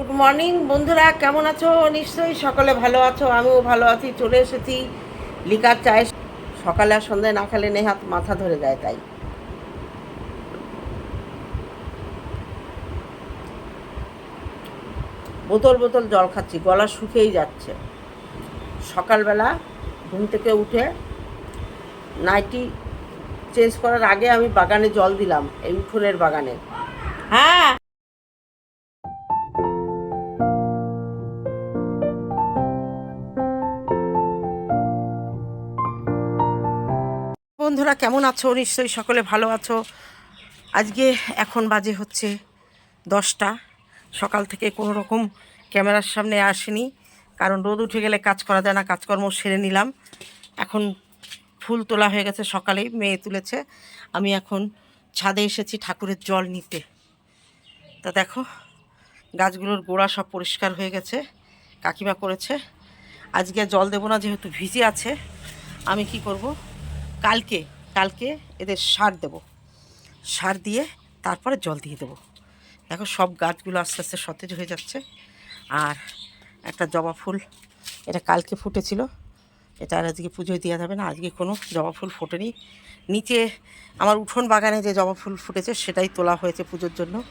Good morning বন্ধুরা, কেমন আছো? নিশ্চয়ই সকলে ভালো আছো, আমিও ভালো আছি, চলে এসেছি লিকার চায় সকালে আর সন্ধ্যায় না খেলে নেহাত মাথা ধরে যায় তাই। বোতল বোতল জল খাচ্ছি, গলা শুকিয়েই যাচ্ছে। সকালবেলা ঘুম থেকে উঠে নাইটি চেঞ্জ করার আগে আমি বাগানে জল দিলাম, এই উঠোনের বাগানে। বন্ধুরা, কেমন আছো? নিশ্চয়ই সকলে ভালো আছো। আজকে এখন বাজে হচ্ছে দশটা। সকাল থেকে কোনো রকম ক্যামেরার সামনে আসেনি, কারণ রোদ উঠে গেলে কাজ করা যায় না, কাজকর্ম সেরে নিলাম। এখন ফুল তোলা হয়ে গেছে, সকালেই মেয়ে তুলেছে। আমি এখন ছাদে এসেছি ঠাকুরের জল নিতে। তা দেখো, গাছগুলোর গোড়া সব পরিষ্কার হয়ে গেছে, কাকিমা করেছে। আজকে জল দেবো না, যেহেতু ভিজে আছে, আমি কি করব? কালকে কালকে এদের সার দেব। সার দিয়ে তারপরে জল দিয়ে দেবো। দেখো সব গাছগুলো আস্তে আস্তে সতেজ হয়ে যাচ্ছে। আর একটা জবা ফুল, এটা কালকে ফুটেছিল। এটা আর আজকে পুজোয় দেওয়া যাবে না। আজকে কোনো জবা ফুল ফোটেনি। নিচে আমার উঠোন বাগানে যে জবা ফুল ফুটেছে, সেটাই তোলা হয়েছে পুজোর জন্য।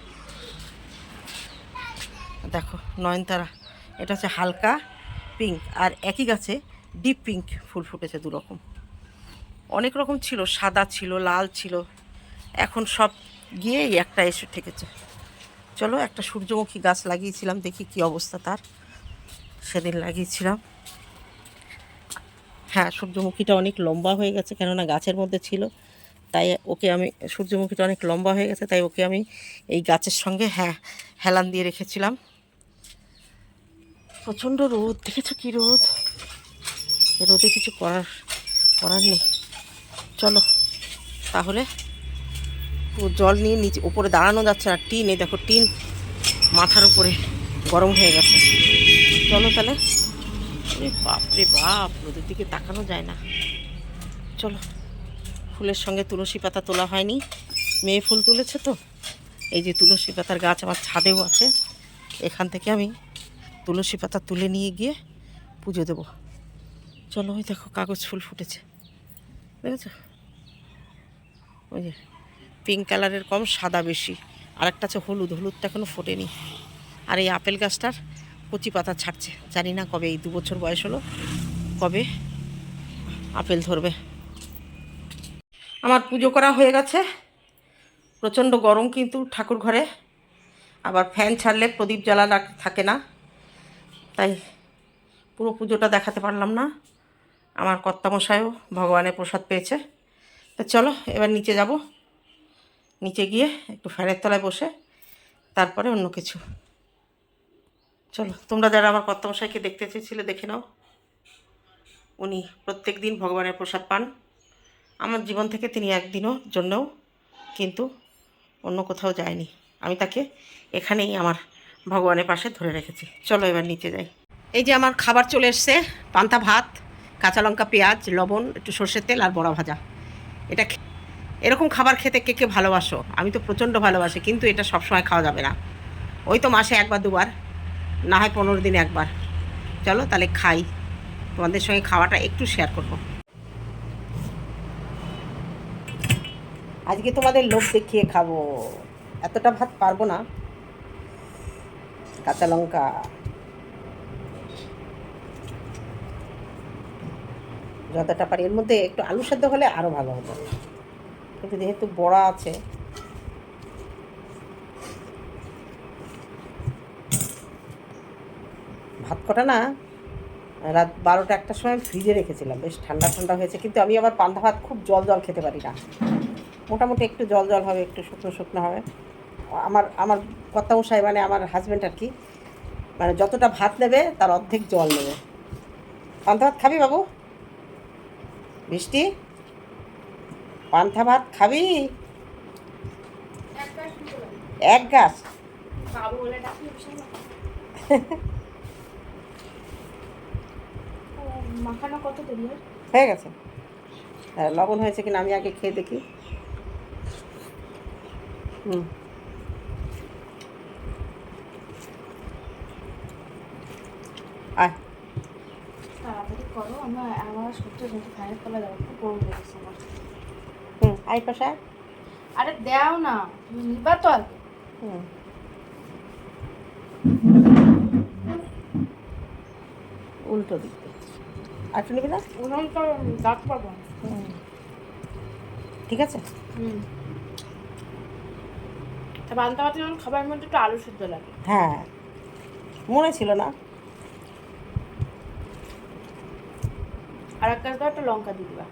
দেখো, নয়নতারা, এটা হচ্ছে হালকা পিঙ্ক। আর একই গাছে ডিপ পিঙ্ক ফুল ফুটেছে দু রকম অনেক রকম ছিল, সাদা ছিল, লাল ছিল। এখন সব গিয়ে এই একটা এসে ঠেকেছে। চলো একটা সূর্যমুখী গাছ লাগিয়েছিলাম, দেখি কি অবস্থা তার। সেদিন লাগিয়েছিলাম। হ্যাঁ সূর্যমুখীটা অনেক লম্বা হয়ে গেছে, কেননা গাছের মধ্যে ছিল। তাই ওকে আমি, সূর্যমুখীটা অনেক লম্বা হয়ে গেছে, তাই ওকে আমি এই গাছের সঙ্গে হ্যাঁ হেলান দিয়ে রেখেছিলাম। প্রচণ্ড রোদ, দেখেছ কি রোদ? রোদে কিছু করার করার নেই। চলো, তাহলে জল নিয়ে নিচে উপরে দাঁড়ানো যাচ্ছে না, টিন, এই দেখো টিন মাথার উপরে গরম হয়ে গেছে। চলো তাহলে। আরে বাপ রে বাপ রোদের দিকে তাকানো যায় না। চলো, ফুলের সঙ্গে তুলসী পাতা তোলা হয়নি। মেয়ে ফুল তুলেছে তো, এই যে তুলসী পাতার গাছ আমার ছাদেও আছে। এখান থেকে আমি তুলসী পাতা তুলে নিয়ে গিয়ে পুজো দেবো। চলো, ওই দেখো কাগজ ফুল ফুটেছে। দেখেছ? ওই যে পিঙ্ক কালারের কম, সাদা বেশি। আর একটা আছে হলুদ, হলুদটা এখনও ফোটেনি। আর এই আপেল গাছটার কচি পাতা ছাড়ছে। জানি না কবে, এই দু বছর বয়স হলো, কবে আপেল ধরবে। আমার পুজো করা হয়ে গেছে। প্রচণ্ড গরম কিন্তু ঠাকুর ঘরে। আবার ফ্যান ছাড়লে প্রদীপ জ্বালা থাকে না। তাই পুরো পুজোটা দেখাতে পারলাম না। আমার কর্তামশায়ও ভগবানের প্রসাদ পেয়েছে। তা চলো, এবার নিচে যাব। নিচে গিয়ে একটু ফ্যানের তলায় বসে তারপরে অন্য কিছু। চলো, তোমরা যারা আমার কর্তামশাইকে দেখতে চেয়েছিলে দেখে নাও। উনি প্রত্যেক দিন ভগবানের প্রসাদ পান। আমার জীবন থেকে তিনি একদিনও জন্যও কিন্তু অন্য কোথাও যায়নি। আমি তাকে এখানেই আমার ভগবানের পাশে ধরে রেখেছি। চলো, এবার নিচে যাই। এই যে আমার খাবার চলে এসছে, পান্তা ভাত, কাঁচা লঙ্কা পেঁয়াজ, লবণ, একটু সর্ষের তেল আর বড়া ভাজা। এটা এরকম খাবার খেতে কে কে ভালোবাসো? আমি তো প্রচণ্ড ভালোবাসি, কিন্তু এটা সবসময় খাওয়া যাবে না। ওই তো মাসে একবার, দুবার, না হয় পনেরো দিনে একবার। চলো তাহলে খাই। তোমাদের সঙ্গে খাওয়াটা একটু শেয়ার করব। আজকে তোমাদের লোভ দেখিয়ে খাব। এতটা ভাত পারব না। কাঁচা লঙ্কা। যতটা পারি। এর মধ্যে একটু আলু সেদ্ধ হলে আরও ভালো হতো। কিন্তু যেহেতু বড়া আছে, ভাত কটা না, রাত বারোটা একটার সময় ফ্রিজে রেখেছিলাম। বেশ ঠান্ডা ঠান্ডা হয়েছে, কিন্তু আমি আবার পান্তা ভাত খুব জল জল খেতে পারি না। মোটামুটি একটু জল জল হবে, একটু শুকনো শুকনো হবে। আমার আমার কর্তামশাই মানে আমার হাজব্যান্ড আর কি মানে যতটা ভাত নেবে তার অর্ধেক জল নেবে। পান্তা ভাত খাবি বাবু? মিষ্টি? পান্থা ভাত খাবি? এক গাছ মাখানো কত দেরি হয়ে? গেছে। হ্যাঁ লবণ হয়েছে কিনা আমি আগে খেয়ে দেখি। হুম। করো আমার আমার সত্যি সত্যি ফ্যানের তলা যাব খুব গরম লেগেছে আমার। হুম পাশে আয়। আরে দাও না তুমি নিবা তো আগে। হুম। উল্টো দিক। আর নিবি না? উনুন তো ডাক পাবো হুম। ঠিক আছে? হুম। তা ভাত যখন খাবার মধ্যে একটু আলু সিদ্ধ লাগে। হ্যাঁ। মনে ছিল না। আর এক কাজ দাও একটা লঙ্কা দিয়ে দিবা।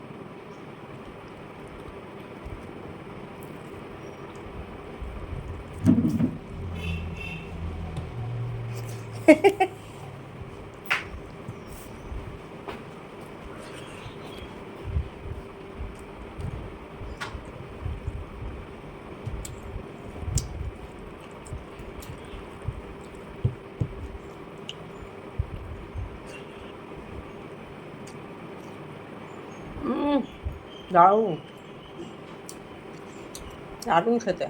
হুম দারুণ। দারুণ খেতে।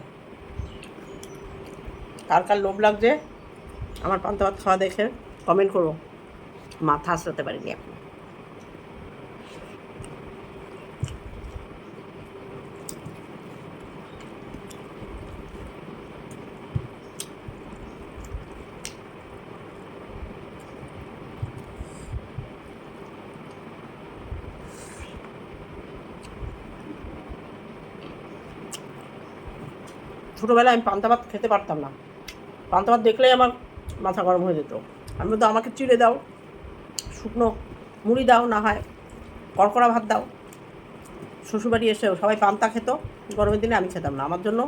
কার কার লোভ লাগছে, আমার পান্তা ভাত খাওয়া দেখে কমেন্ট করো। মাথা আসতে পারিনি এখন। ছোটোবেলায় আমি পান্তা ভাত খেতে পারতাম না। পান্তা ভাত দেখলেই আমার মাথা গরম হয়ে যেত। আমি তো আমাকে চিড়ে দাও, শুকনো মুড়ি দাও না হয়, কড়কড়া ভাত দাও। শ্বশুরবাড়ি এসেও সবাই পান্তা খেত, গরমের দিনে আমি খেতাম না। আমার জন্য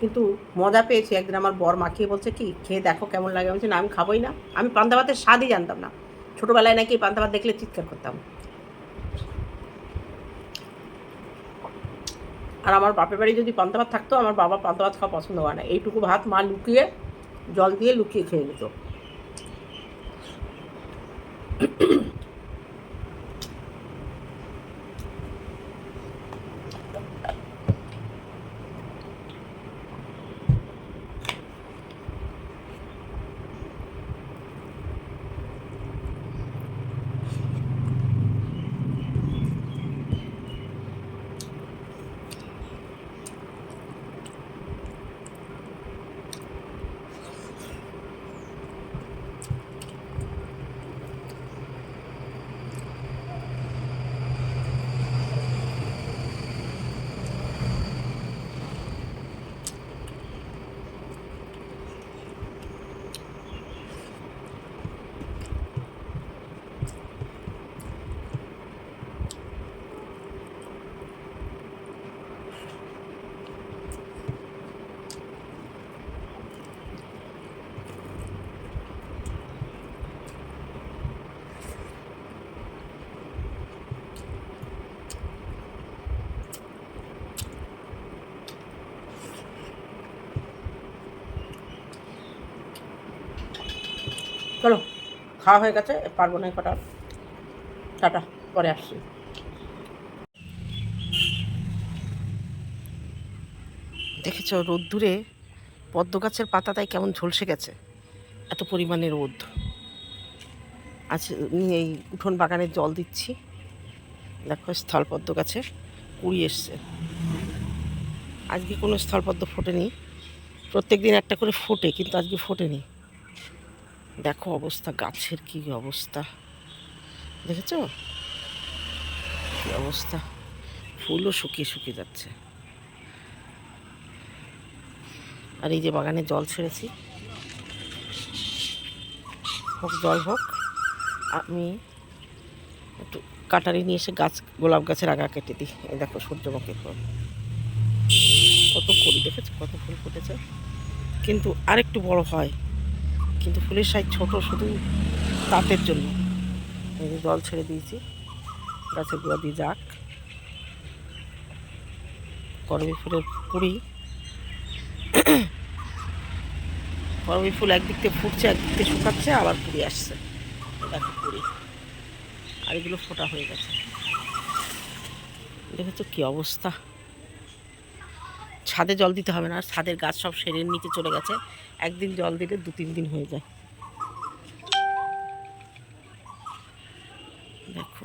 কিন্তু মজা পেয়েছি। একদিন আমার বর মাখিয়ে বলছে, কি, খেয়ে দেখো কেমন লাগে? আমি না, আমি খাবোই না। আমি পান্তা ভাতের স্বাদই জানতাম না। ছোটোবেলায় নাকি পান্তা ভাত দেখলে চিৎকার করতাম। আর আমার বাপের বাড়ি যদি পান্তা ভাত থাকতো, আমার বাবা পান্তা ভাত খাওয়া পছন্দ হয় না। এইটুকু ভাত মা লুকিয়ে জল দিয়ে লুকিয়ে খেয়ে নিত চলো খাওয়া হয়ে গেছে, পারব না কটা। টাটা, পরে আসছি। দেখেছ, রোদ্দুরে পদ্ম গাছের পাতাটাই কেমন ঝলসে গেছে। এত পরিমাণে রোদ। আজ এই উঠোন বাগানে জল দিচ্ছি। দেখো স্থলপদ্ম গাছে কুড়ি এসছে। আজকে কোনো স্থলপদ্ম ফোটেনি। প্রত্যেক দিন একটা করে ফোটে, কিন্তু আজকে ফোটেনি। দেখো অবস্থা, গাছের কি অবস্থা। দেখেছ? কি অবস্থা। ফুলও শুকিয়ে শুকিয়ে যাচ্ছে। আর এই যে বাগানে জল ছেড়েছি। হোক, জল হোক, আমি একটু কাটারি নিয়ে এসে গাছ, গোলাপ গাছের আগা কেটে দিই। এই দেখো সূর্যমুখী ফুল। কত ফুল, দেখেছ? কত ফুল ফুটেছে। কিন্তু আরেকটু বড় হয়। কিন্তু ফুলের সাইজ ছোট শুধু তাঁতের জন্য। এই যে জল ছেড়ে দিয়েছি। গাছের গোড়া দিয়ে যাক। করবি ফুলের কুড়ি করবি ফুল একদিক থেকে ফুটছে, একদিক থেকে শুকাচ্ছে, আবার কুড়ি আসছে। দেখো কুড়ি আর এগুলো ফোটা হয়ে গেছে। দেখেছ কি অবস্থা? ছাদে জল দিতে হবে না ছাদের গাছ সব সেরে নিচে চলে গেছে। একদিন জল দিলে দু তিন দিন হয়ে যায়। দেখো,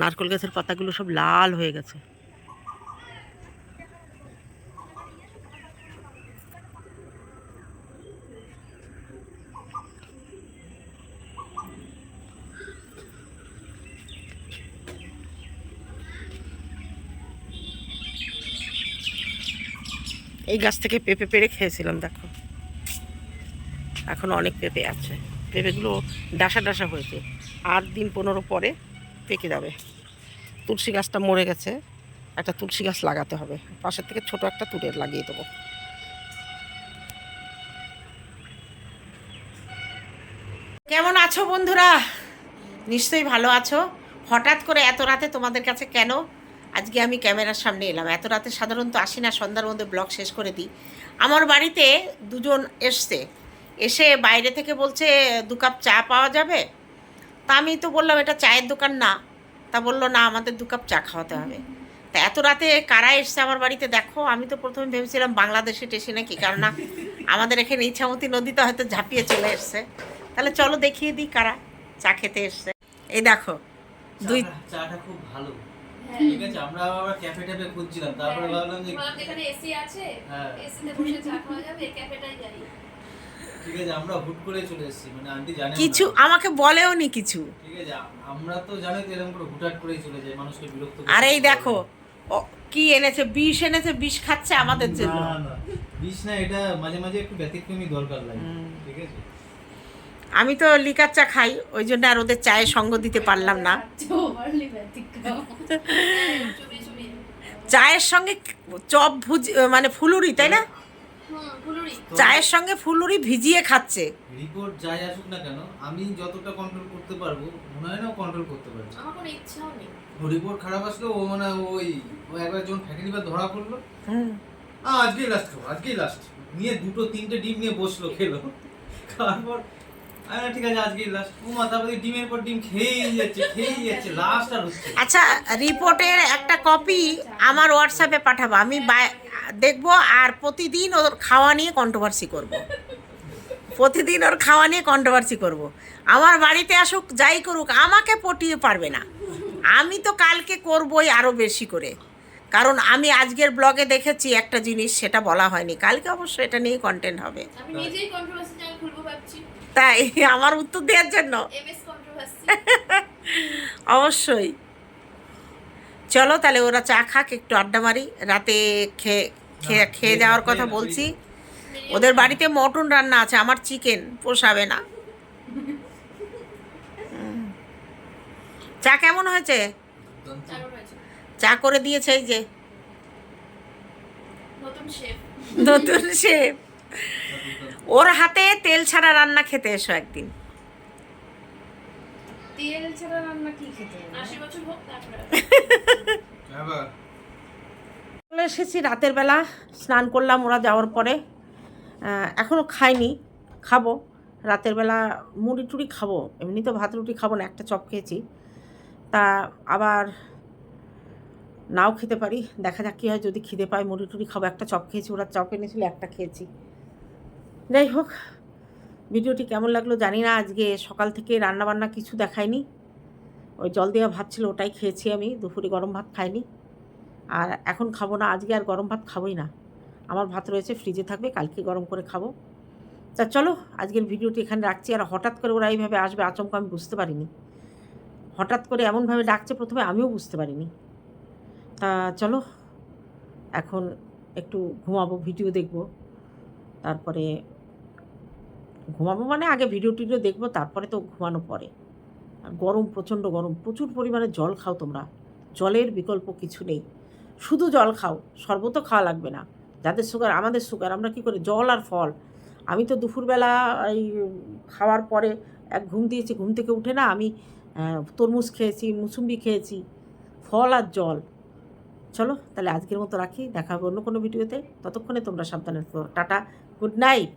নারকেল গাছের পাতাগুলো সব লাল হয়ে গেছে। এই গাছ থেকে পেঁপে পেড়ে খেয়েছিলাম, দেখো। এখন অনেক পেঁপে আছে। পেঁপেগুলো ডাসা ডাসা হয়েছে। আট দিন পনেরো পরে পেকে যাবে। তুলসী গাছটা মরে গেছে। একটা তুলসী গাছ লাগাতে হবে। পাশের থেকে ছোট একটা তুলে লাগিয়ে দেবো। কেমন আছো বন্ধুরা? নিশ্চয়ই ভালো আছো। হঠাৎ করে এত রাতে তোমাদের কাছে কেন আজকে আমি ক্যামেরার সামনে এলাম। এত রাতে সাধারণত আসি না, সন্ধ্যার মধ্যে ব্লগ শেষ করে দিই। আমার বাড়িতে দুজন এসছে। এসে বাইরে থেকে বলছে, দু কাপ চা পাওয়া যাবে? তা আমি তো বললাম, এটা চায়ের দোকান না। তা বলল, না, আমাদের দু কাপ চা খাওয়াতে হবে। তা এত রাতে কারা এসছে আমার বাড়িতে দেখো, আমি তো প্রথমে ভেবেছিলাম বাংলাদেশে টেসে নাকি, কারণ না, আমাদের এখানে ইচ্ছামতি নদীতে হয়তো ঝাঁপিয়ে চলে এসছে। তাহলে চলো দেখিয়ে দিই কারা চা খেতে এসছে। এই দেখো, দুই চাটা- খুব ভালো। ঠিক আছে আমরা আবার ক্যাফে ট্যাফে খুঁজছিলাম তারপরে ভাবলাম যে এখানে এসি আছে হ্যাঁ। এসিতে বসে চা খাওয়া যাবে ক্যাফেটাই যাই। ঠিক আছে আমরা হুট করে চলে এসেছি মানে আন্টি জানে কিছু আমাকে বলেও নি কিছু। ঠিক আছে আমরা তো জানি তো এরকম করে হুটহাট করেই চলে যাই মানুষকে বিরক্ত করে। আর এই দেখো ও কি এনেছে বিষ এনেছে বিষ খাচ্ছে আমাদের জন্য। না না বিষ না এটা মাঝে মাঝে একটু ব্যতিক্রমী দরকার লাগে ঠিক আছে? আমি তো লিকার চা খাই ওই জন্য আর ওদের চায়ে সঙ্গ দিতে পারলাম না। চায়ের সঙ্গে চপ ভুজ মানে ফুলুরি তাই না? চায়ের সঙ্গে ফুলুরি ভিজিয়ে খাচ্ছে। রিপোর্ট যাই আসুক না কেন আমি যতটা কন্ট্রোল করতে পারব মনে হয় না কন্ট্রোল করতে পারবে আমার কোনো ইচ্ছাও নেই। ও রিপোর্ট খারাপ আসলো ও মানে ওই ও একবার যখন ফ্যাটি লিভার ধরা পড়ল আজকেই লাস্ট খাব আজকেই লাস্ট নিয়ে দুটো তিনটে ডিম নিয়ে বসল খেলো। খাওয়ার পর ঠিক আছে আজকেই লাস্ট ও মাথা পাতি ডিমের পর ডিম খেয়েই যাচ্ছে খেয়েই যাচ্ছে লাস্ট আর হচ্ছে। আচ্ছা রিপোর্টের একটা কপি আমার হোয়াটসঅ্যাপে পাঠাবো। আমি দেখব আর প্রতিদিন ওর খাওয়া নিয়ে কন্ট্রোভার্সি করব। প্রতিদিন ওর খাওয়া নিয়ে কন্ট্রোভার্সি করব। আমার বাড়িতে আসুক যাই করুক আমাকে পটিয়ে পারবে না। আমি তো কালকে করবই আরও বেশি করে। কারণ আমি আজকের ব্লগে দেখেছি একটা জিনিস সেটা বলা হয়নি। কালকে অবশ্য এটা নিয়ে কন্টেন্ট হবে। আমি নিজেই কন্ট্রোভার্সি চ্যানেল খুলবো ভাবছি। তাই আমার উত্তর দেওয়ার জন্য? অবশ্যই। চলো তাহলে ওরা চা খাক একটু আড্ডা মারি। রাতে খেয়ে খেয়ে খেয়ে যাওয়ার কথা বলছি। ওদের বাড়িতে মটন রান্না আছে আমার চিকেন পোষাবে না। চা কেমন হয়েছে? চা করে দিয়েছে এই যে। নতুন শেফ ওর হাতে তেল ছাড়া রান্না খেতে এসো একদিন। তেল ছাড়া রান্না কি খেতে হবে? আশি বছর হোক তারপরে। চলে এসেছি রাতের বেলা স্নান করলাম ওরা যাওয়ার পরে। এখনও খাইনি খাব। রাতের বেলা মুড়ি টুড়ি খাব এমনি তো ভাত রুটি খাব না একটা চপ খেয়েছি। তা আবার নাও খেতে পারি দেখা যাক কী হয় যদি খিদে পায় মুড়ি টুড়ি খাব একটা চপ খেয়েছি ওরা চপ এনেছিল একটা খেয়েছি। যাই হোক, ভিডিওটি কেমন লাগল জানি না, আজকে সকাল থেকে রান্না বান্না কিছু দেখায়নি ওই জল দেওয়া ভাত ছিল, ওটাই খেয়েছি আমি, দুপুরে গরম ভাত খাইনি। আর এখন খাব না, আজকে আর গরম ভাত খাবোই না। আমার ভাত রয়েছে, ফ্রিজে থাকবে, কালকে গরম করে খাব। তা চলো, আজকের ভিডিওটি এখানে রাখছি, আর হঠাৎ করে ওরা এইভাবে আসবে, আচমকা আমি বুঝতে পারিনি। হঠাৎ করে এমনভাবে ডাকছে প্রথমে, আমিও বুঝতে পারিনি। তা চলো, এখন একটু ঘুমাবো, ভিডিও দেখব। তারপরে ঘুমাবো মানে আগে ভিডিও টিডিও দেখব, তারপরে তো ঘুমানো পরে আর গরম, প্রচণ্ড গরম, প্রচুর পরিমাণে জল খাও তোমরা। জলের বিকল্প কিছু নেই। শুধু জল খাও শরবতও খাওয়া লাগবে না। যাদের সুগার আমাদের সুগার আমরা কি করি? জল আর ফল। আমি তো দুপুরবেলা এই খাওয়ার পরে এক ঘুম দিয়েছি, ঘুম থেকে উঠে না আমি তরমুজ খেয়েছি, মুসুম্বি খেয়েছি, ফল আর জল। চলো, তাহলে আজকের মতো রাখি। দেখা হবে অন্য কোনো ভিডিওতে ততক্ষণে তোমরা সাবধানে। Tata good night